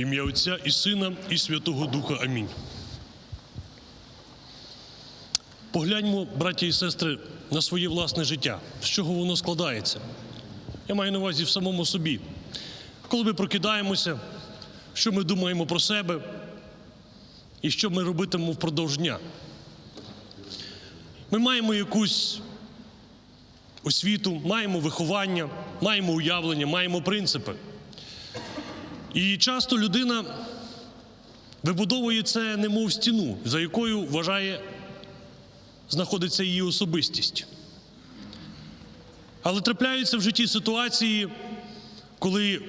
Ім'я Отця і Сина, і Святого Духа. Амінь. Погляньмо, браті і сестри, на своє власне життя, з чого воно складається. Я маю на увазі в самому собі. Коли ми прокидаємося, що ми думаємо про себе і що ми робитимемо впродовж дня. Ми маємо якусь освіту, маємо виховання, маємо уявлення, маємо принципи. І часто людина вибудовує це немов стіну, за якою вважає, знаходиться її особистість. Але трапляються в житті ситуації, коли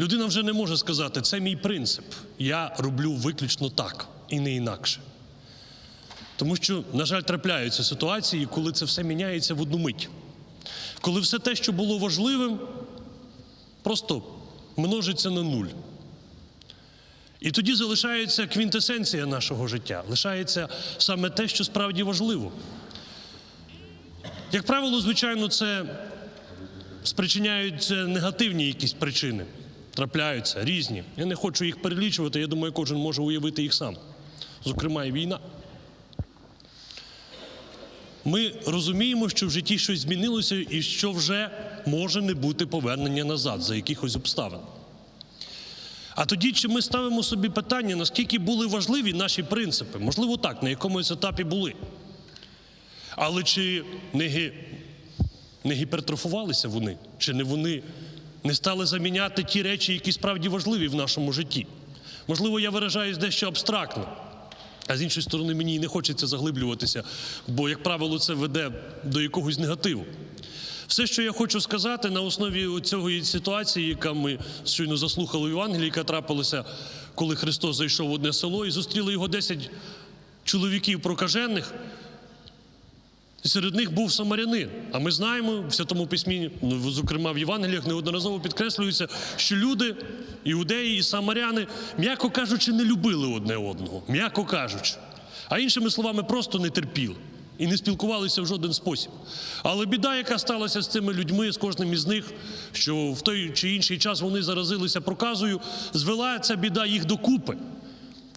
людина вже не може сказати, це мій принцип, я роблю виключно так і не інакше. Тому що, на жаль, трапляються ситуації, коли це все міняється в одну мить. Коли все те, що було важливим, просто множиться на нуль. І тоді залишається квінтесенція нашого життя, лишається саме те, що справді важливо. Як правило, звичайно, це спричиняються негативні якісь причини, трапляються різні. Я не хочу їх перелічувати, я думаю, кожен може уявити їх сам. Зокрема, і війна. Ми розуміємо, що в житті щось змінилося і що вже може не бути повернення назад за якихось обставин. А тоді, чи ми ставимо собі питання, наскільки були важливі наші принципи? Можливо, так, на якомусь етапі були. Але чи не, гі... не гіпертрофувалися вони? Чи не вони не стали заміняти ті речі, які справді важливі в нашому житті? Можливо, я виражаюсь дещо абстрактно. А з іншої сторони, мені і не хочеться заглиблюватися, бо, як правило, це веде до якогось негативу. Все, що я хочу сказати на основі цієї ситуації, яка ми щойно заслухали в Євангелії, яка трапилася, коли Христос зайшов в одне село і зустріли його 10 чоловіків прокажених. Серед них був самарянин. А ми знаємо в Святому Письмі, ну, зокрема в Євангеліях, неодноразово підкреслюється, що люди, іудеї і самаряни, м'яко кажучи, не любили одне одного, м'яко кажучи. А іншими словами, просто не терпіли і не спілкувалися в жоден спосіб. Але біда, яка сталася з цими людьми, з кожним із них, що в той чи інший час вони заразилися проказою, звела ця біда їх докупи.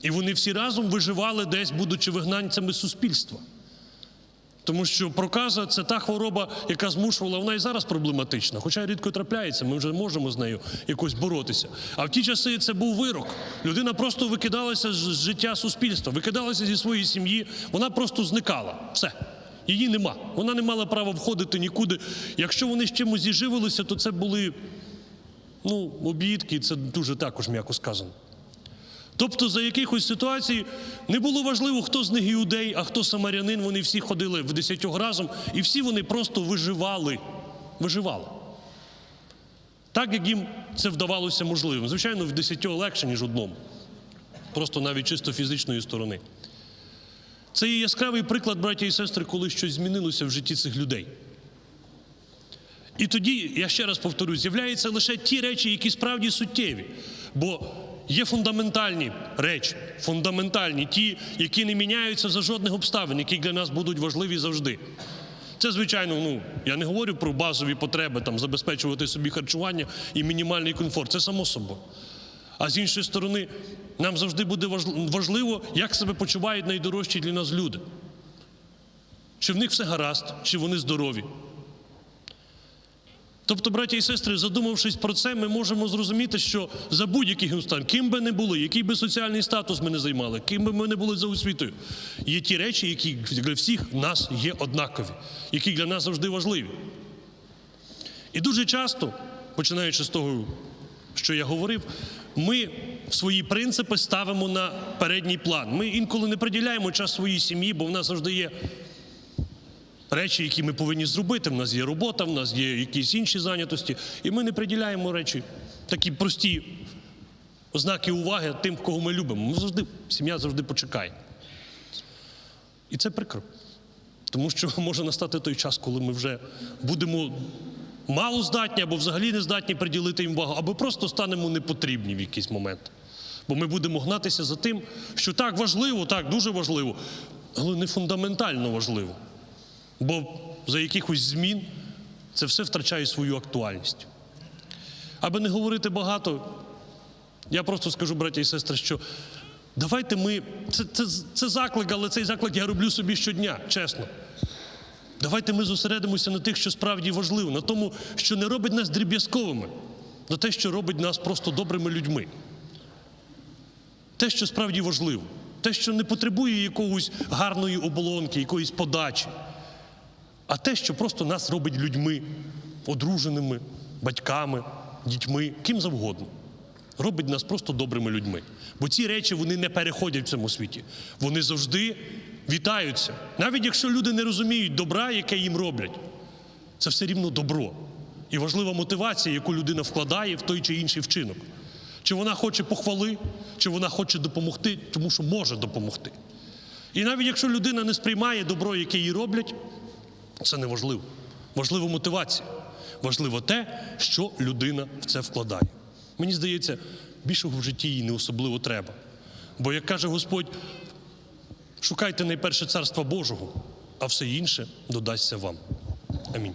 І вони всі разом виживали десь, будучи вигнанцями суспільства. Тому що проказа це та хвороба, яка змушувала, вона і зараз проблематична, хоча рідко трапляється, ми вже можемо з нею якось боротися. А в ті часи це був вирок. Людина просто викидалася з життя суспільства, викидалася зі своєї сім'ї, вона просто зникала. Все. Її нема. Вона не мала права входити нікуди. Якщо вони з чимось зіживилися, то це були ну, обідки, це дуже також м'яко сказано. Тобто за якихось ситуацій не було важливо, хто з них іудей, а хто самарянин. Вони всі ходили в десятьох разом, і всі вони просто виживали. Виживали. Так, як їм це вдавалося можливим. Звичайно, в десятьох легше, ніж одному. Просто навіть чисто фізичної сторони. Це є яскравий приклад, браті і сестри, коли щось змінилося в житті цих людей. І тоді, я ще раз повторю, з'являються лише ті речі, які справді суттєві. Бо є фундаментальні речі, фундаментальні, ті, які не міняються за жодних обставин, які для нас будуть важливі завжди. Це, звичайно, ну я не говорю про базові потреби, там забезпечувати собі харчування і мінімальний комфорт. Це само собою. А з іншої сторони, нам завжди буде важливо, як себе почувають найдорожчі для нас люди. Чи в них все гаразд, чи вони здорові. Тобто, браті і сестри, задумавшись про це, ми можемо зрозуміти, що за будь-яких обставин, ким би не були, який би соціальний статус ми не займали, ким би ми не були за освітою, є ті речі, які для всіх нас є однакові, які для нас завжди важливі. І дуже часто, починаючи з того, що я говорив, ми свої принципи ставимо на передній план. Ми інколи не приділяємо час своїй сім'ї, бо в нас завжди є речі, які ми повинні зробити. В нас є робота, в нас є якісь інші зайнятості, і ми не приділяємо речі, такі прості ознаки уваги тим, кого ми любимо. Ми завжди, Сім'я завжди почекає. І це прикро. Тому що може настати той час, коли ми вже будемо мало здатні або взагалі не здатні приділити їм увагу, або просто станемо непотрібні в якийсь момент. Бо ми будемо гнатися за тим, що так важливо, так дуже важливо, але не фундаментально важливо. Бо за якихось змін це все втрачає свою актуальність. Аби не говорити багато, Я просто скажу, браття і сестри, що давайте ми. Це, це, це заклик, але цей заклик я роблю собі щодня, чесно. Давайте ми зосередимося на тих, що справді важливо, на тому, що не робить нас дріб'язковими, на те, що робить нас просто добрими людьми. Те, що справді важливо, те, що не потребує якогось гарної оболонки, якоїсь подачі, а те, що просто нас робить людьми, одруженими, батьками, дітьми, ким завгодно. Робить нас просто добрими людьми. Бо ці речі вони не переходять в цьому світі. Вони завжди вітаються. Навіть якщо люди не розуміють добра, яке їм роблять, це все рівно добро. І важлива мотивація, яку людина вкладає в той чи інший вчинок. Чи вона хоче похвали, чи вона хоче допомогти, тому що може допомогти. І навіть якщо людина не сприймає добро, яке їй роблять, це не важливо. Важлива мотивація. Важливо те, що людина в це вкладає. Мені здається, більшого в житті їй не особливо треба. Бо, як каже Господь, шукайте найперше царства Божого, а все інше додасться вам. Амінь.